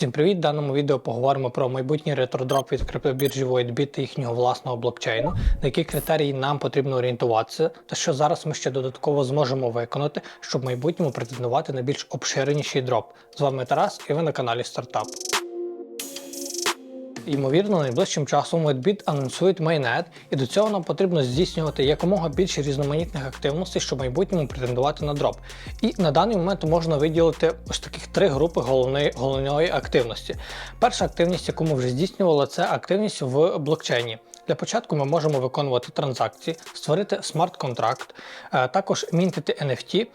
Всім привіт! В даному відео поговоримо про майбутній ретродроп від криптобіржі WhiteBit та їхнього власного блокчейну, на які критерії нам потрібно орієнтуватися, та що зараз ми ще додатково зможемо виконати, щоб в майбутньому претендувати на більш обширеніший дроп. З вами Тарас і ви на каналі Стартап. Ймовірно, найближчим часом WhiteBit анонсують майнет, і до цього нам потрібно здійснювати якомога більше різноманітних активностей, щоб в майбутньому претендувати на дроп. І на даний момент можна виділити ось таких три групи головної, головної активності. Перша активність, яку ми вже здійснювали, це активність в блокчейні. Для початку ми можемо виконувати транзакції, створити смарт-контракт, е, також мінтити NFT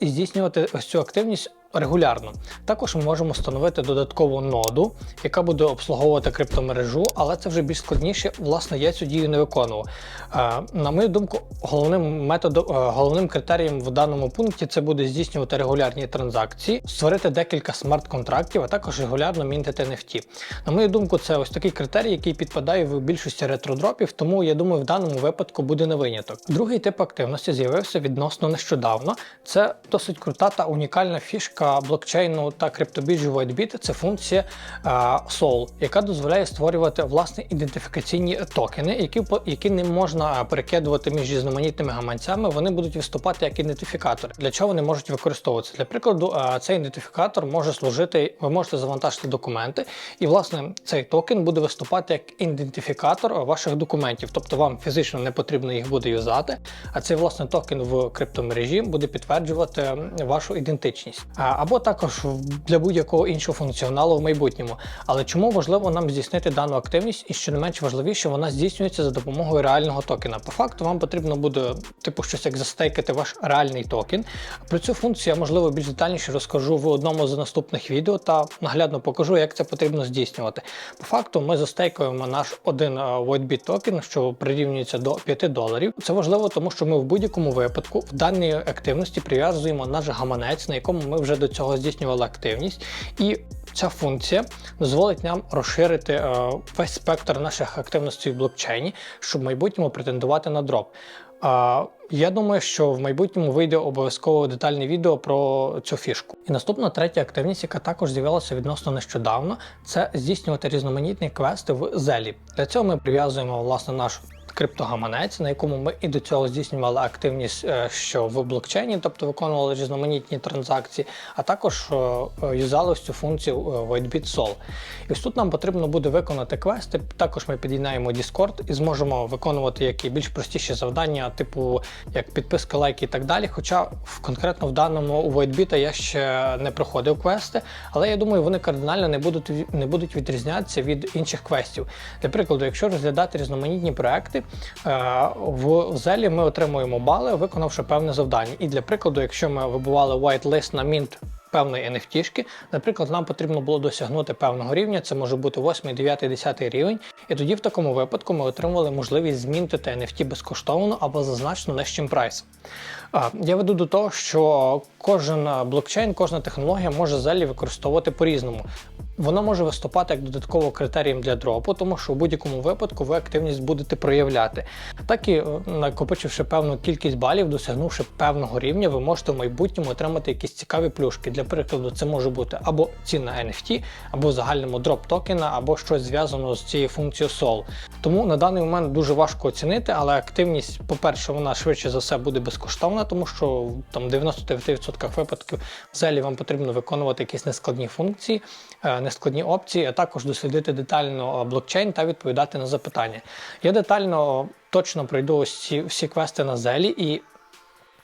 і здійснювати ось цю активність регулярно. Також ми можемо встановити додаткову ноду, яка буде обслуговувати криптомережу, але це вже більш складніше. Власне, я цю дію не виконував. Е, На мою думку, головним методом, е, головним критерієм в даному пункті це буде здійснювати регулярні транзакції, створити декілька смарт-контрактів, а також регулярно мінтити NFT. На мою думку, це ось такий критерій, який підпадає в більшості ретродропів, тому я думаю, в даному випадку буде не виняток. Другий тип активності з'явився відносно нещодавно. Це досить крута та унікальна фішка блокчейну та криптобіржі WhiteBit. Це функція SOL, яка дозволяє створювати власне ідентифікаційні токени, які які не можна перекидувати між різноманітними гаманцями. Вони будуть виступати як ідентифікатори. Для чого вони можуть використовуватися? Для прикладу, цей ідентифікатор може служити. Ви можете завантажити документи, і власне цей токен буде виступати як ідентифікатор ваших документів. Тобто вам фізично не потрібно їх буде юзати, а цей власне токен в криптомережі буде підтверджувати вашу ідентичність. Або також для будь-якого іншого функціоналу в майбутньому. Але чому важливо нам здійснити дану активність, і що не менш важливіше, вона здійснюється за допомогою реального токена. По факту вам потрібно буде, типу, щось як застейкати ваш реальний токен. Про цю функцію я можливо більш детальніше розкажу в одному з наступних відео та наглядно покажу, як це потрібно здійснювати. По факту ми застейкуємо наш один е, WhiteBit токен, що прирівнюється до 5 доларів. Це важливо, тому що ми в будь-якому випадку в даній активності прив'язуємо наш гаманець, на якому ми вже до цього здійснювали активність, і ця функція дозволить нам розширити е, весь спектр наших активностей в блокчейні, щоб в майбутньому претендувати на дроп. Я думаю, що в майбутньому вийде обов'язково детальне відео про цю фішку. І наступна третя активність, яка також з'явилася відносно нещодавно, це здійснювати різноманітні квести в Зелі. Для цього ми прив'язуємо власне наш криптогаманець, на якому ми і до цього здійснювали активність, е, що в блокчейні, тобто виконували різноманітні транзакції, а також е, е, юзали цю функцію е, WhiteBit Sol. І ось тут нам потрібно буде виконати квести. Також ми під'єднаємо Discord і зможемо виконувати які більш простіші завдання, типу як підписка, лайки і так далі. Хоча в конкретно в даному у WhiteBit я ще не проходив квести, але я думаю, вони кардинально не будуть не будуть відрізнятися від інших квестів. Для прикладу, якщо розглядати різноманітні проекти, е, в зелі ми отримуємо бали, виконавши певне завдання. І для прикладу, якщо ми вибивали whitelist на мінт певної NFT, наприклад, нам потрібно було досягнути певного рівня, це може бути 8, 9, 10 рівень, і тоді в такому випадку ми отримали можливість змінити NFT безкоштовно або за значно нижчим прайсом. Я веду до того, що кожен блокчейн, кожна технологія може зелі використовувати по-різному. Воно може виступати як додатково критерієм для дропу, тому що в будь-якому випадку ви активність будете проявляти. Так і е, накопичивши певну кількість балів, досягнувши певного рівня, ви можете в майбутньому отримати якісь цікаві плюшки. Для прикладу, це може бути або ціна NFT, або в загальному дроп токена, або щось зв'язано з цією функцією SOL. Тому на даний момент дуже важко оцінити, але активність, по-перше, вона швидше за все буде безкоштовна, тому що там в 99% випадків взагалі вам потрібно виконувати якісь нескладні функції, е, нескладні опції, а також дослідити детально блокчейн та відповідати на запитання. Я детально точно пройду ось ці всі квести на зелі і.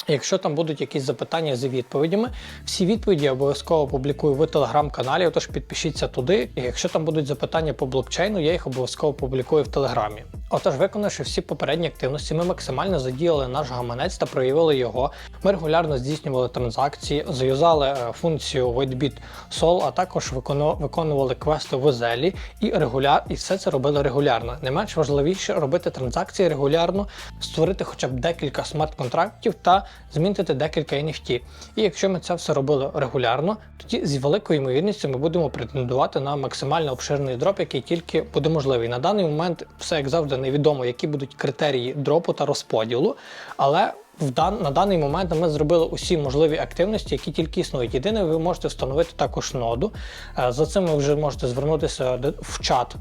Якщо там будуть якісь запитання з відповідями, всі відповіді я обов'язково публікую в телеграм-каналі, отож підпишіться туди. І якщо там будуть запитання по блокчейну, я їх обов'язково публікую в телеграмі. Отож, виконавши всі попередні активності, ми максимально задіяли наш гаманець та проявили його. Ми регулярно здійснювали транзакції, заюзали е, функцію WhiteBit Sol, а також виконували квести в Зелі і регуляр, і все це робили регулярно. Не менш важливіше робити транзакції регулярно, створити хоча б декілька смарт-контрактів та змінити декілька NFT. І якщо ми це все робили регулярно, тоді з великою ймовірністю ми будемо претендувати на максимально обширний дроп, який тільки буде можливий. На даний момент все як завжди невідомо, які будуть критерії дропу та розподілу, але в дан, на даний момент ми зробили усі можливі активності, які тільки існують. Єдине, ви можете встановити також ноду. Е, За цим ви вже можете звернутися в чат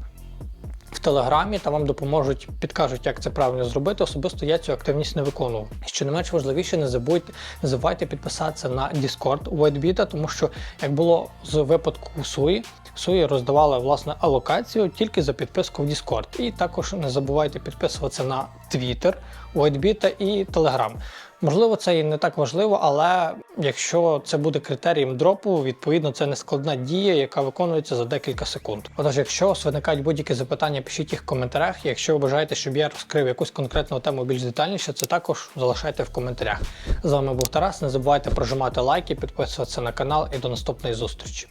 в Телеграмі та вам допоможуть, підкажуть, як це правильно зробити. Особисто я цю активність не виконував. Що не менш важливіше, не забудьте, не забувайте підписатися на Discord WhiteBit, тому що як було з випадку Суї, Суї роздавали власне алокацію тільки за підписку в Discord. І також не забувайте підписуватися на Twitter, WhiteBit і Telegram. Можливо, це і не так важливо, але якщо це буде критерієм дропу, відповідно це не складна дія, яка виконується за декілька секунд. Отож, якщо у вас виникають будь-які запитання, пишіть їх в коментарях. Якщо ви бажаєте, щоб я розкрив якусь конкретну тему більш детальніше, це також залишайте в коментарях. З вами був Тарас. Не забувайте прожимати лайки, підписуватися на канал і до наступної зустрічі.